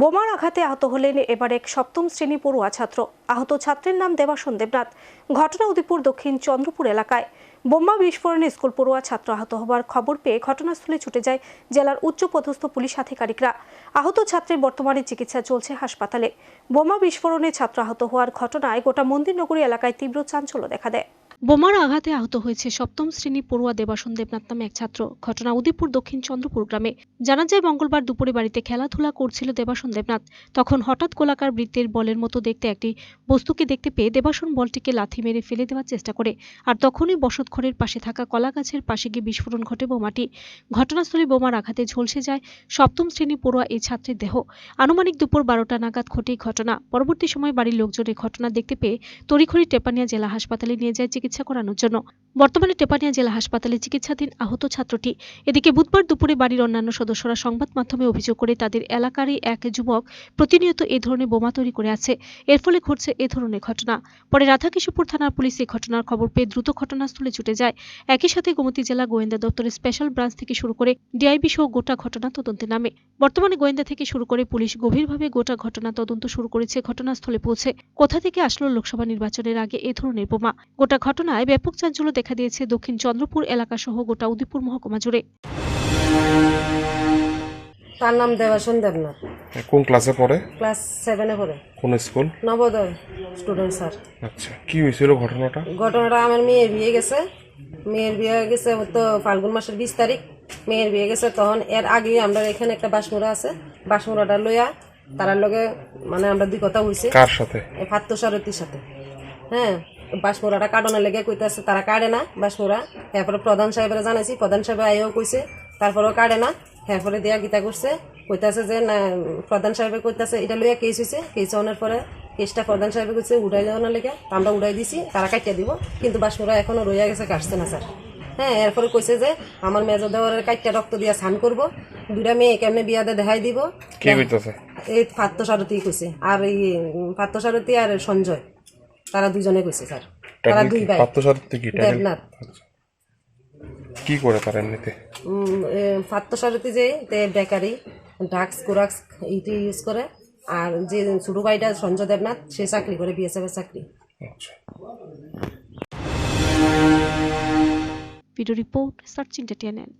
বোমার আঘাতে আহত হলেন এবার এক সপ্তম শ্রেণি পড়ুয়া ছাত্র। আহত ছাত্রের নাম দেবাসন দেবনাথ। ঘটনা উদয়পুর দক্ষিণ চন্দ্রপুর এলাকায়। বোমা বিস্ফোরণে স্কুল পড়ুয়া ছাত্র আহত হবার খবর পেয়ে ঘটনাস্থলে ছুটে যায় জেলার উচ্চপদস্থ পুলিশ আধিকারিকরা। আহত ছাত্রের বর্তমানে চিকিৎসা চলছে হাসপাতালে। বোমা বিস্ফোরণে ছাত্র আহত হওয়ার ঘটনায় গোটা মন্দিরনগরী এলাকায় তীব্র চাঞ্চল্য দেখা দেয়। বোমার আঘাতে আহত হয়েছে সপ্তম শ্রেণি পড়ুয়া দেবাসন দেবনাথ নামে এক ছাত্র। ঘটনা উদয়পুর দক্ষিণ চন্দ্রপুর গ্রামে। জানা যায়, মঙ্গলবার দুপুরে বাড়িতে খেলাধুলা করছিল দেবাসন দেবনাথ। তখন হঠাৎ গোলাকার বৃত্তের বলের মতো দেখতে একটি বস্তুকে দেখতে পেয়ে দেবাসন বলটিকে লাথি মেরে ফেলে দেওয়ার চেষ্টা করে। আর তখনই বসতঘরের পাশে থাকা কলা গাছের পাশে গিয়ে বিস্ফোরণ ঘটে বোমাটি। ঘটনাস্থলে বোমার আঘাতে ঝলসে যায় সপ্তম শ্রেণি পড়ুয়া এই ছাত্রের দেহ। আনুমানিক দুপুর বারোটা নাগাদ ঘটে ঘটনা। পরবর্তী সময় বাড়ির লোকজনের ঘটনা দেখতে পেয়ে তড়িঘড়ি টেপানিয়া জেলা হাসপাতালে নিয়ে যায় চিকিৎসা করানোর জন্য। বর্তমানে টেপানিয়া জেলা হাসপাতালে চিকিৎসাধীন আহত ছাত্রটি। এদিকে বুধবার দুপুরে বাড়ির অন্যান্য সদস্যরা সংবাদ মাধ্যমে অভিযোগ করে তাদের এলাকারই এক যুবক প্রতিনিয়ত এ ধরনের বোমা তৈরি করে আছে। এর ফলে ঘটছে এ ধরনের ঘটনা। পরে রাধাকিশোরপুর থানার পুলিশ এই ঘটনার খবর পেয়ে দ্রুত ঘটনাস্থলে ছুটে যায়। একই সাথে গোমতী জেলা গোয়েন্দা দপ্তরের স্পেশাল ব্রাঞ্চ থেকে শুরু করে ডিআইবি সহ গোটা ঘটনা তদন্তে নামে। বর্তমানে গোয়েন্দা থেকে শুরু করে পুলিশ গভীরভাবে গোটা ঘটনা তদন্ত শুরু করেছে, ঘটনাস্থলে পৌঁছে। কোথা থেকে আসলো লোকসভা নির্বাচনের আগে এ ধরনের বোমা? গোটা ঘটনায় ব্যাপক চাঞ্চল্য দেখা দিয়েছে দক্ষিণ চন্দ্রপুর এলাকা সহ গোটা উদয়পুর মহকুমা জুড়ে। তার নাম দেবাসন দেবনাথ। কোন ক্লাসে পড়ে? ক্লাস সেভেনে পড়ে। কোন স্কুল? Navodaya student sir. আচ্ছা কি হয়েছিল ঘটনাটা? ঘটনাটা আমার মেয়ের বিয়ে গেছে। মেয়ের বিয়ে হয়ে গেছে তো ফাল্গুন মাসের বিশ তারিখ। মেয়ের বিয়ে গেছে তখন এর আগে আমরা এখানে একটা বাসমুড়া আছে। বাসমুড়াটা লইয়া তারার লগে মানে আমরা দুই কথা হইছে। কার সাথে? ফাত্ত সারথীর সাথে। হ্যাঁ বাসমুড়াটা কাটানোর লেগে কইতাছে তারা কাটে না বাসমুড়া এরপরে প্রধান সাহেবের জানাইছি প্রধান সাহেব আইও কইছে তারপরেও কাটে না। এরপরে দিয়া গীতা করছে কইতাছে যে না প্রধান সাহেবে কইতাছে এটা লইয়া কেস হয়েছে কেস হওয়ার পরে কেসটা প্রধান সাহেবে কইছে উড়াই দেওয়ার লেগে তো আমরা উড়াই দিছি তারা কাটিয়ে দিব। কিন্তু বাসমুড়া এখনও রইয়া গেছে কাটছে না স্যার। হ্যাঁ এরপরে কইছে যে আমার মেজো দেওয়ারের কাইটটা রক্ত দিয়া স্নান করব। দুইটা মেয়ে কেমনে বিয়াতে দেখাই দিব। এই পাত্র সারথী কইছে আর এই পাত্র সারথী আর সঞ্জয়। তারা দুজনে কইছে স্যার। তারা দুই ভাই। পাত্রসারথী কি টাইটেল? দেবনাথ। আচ্ছা। কি করে তার এমনিতে? পাত্র সারথী যে তে বেকারি ড্রাগস কোরাক্স এইটি ইউজ করে। আর যে ছোট ভাইটা সঞ্জয় দেবনাথ সে চাকরি করে বিএসএফ এর চাকরি। Video report search entertainment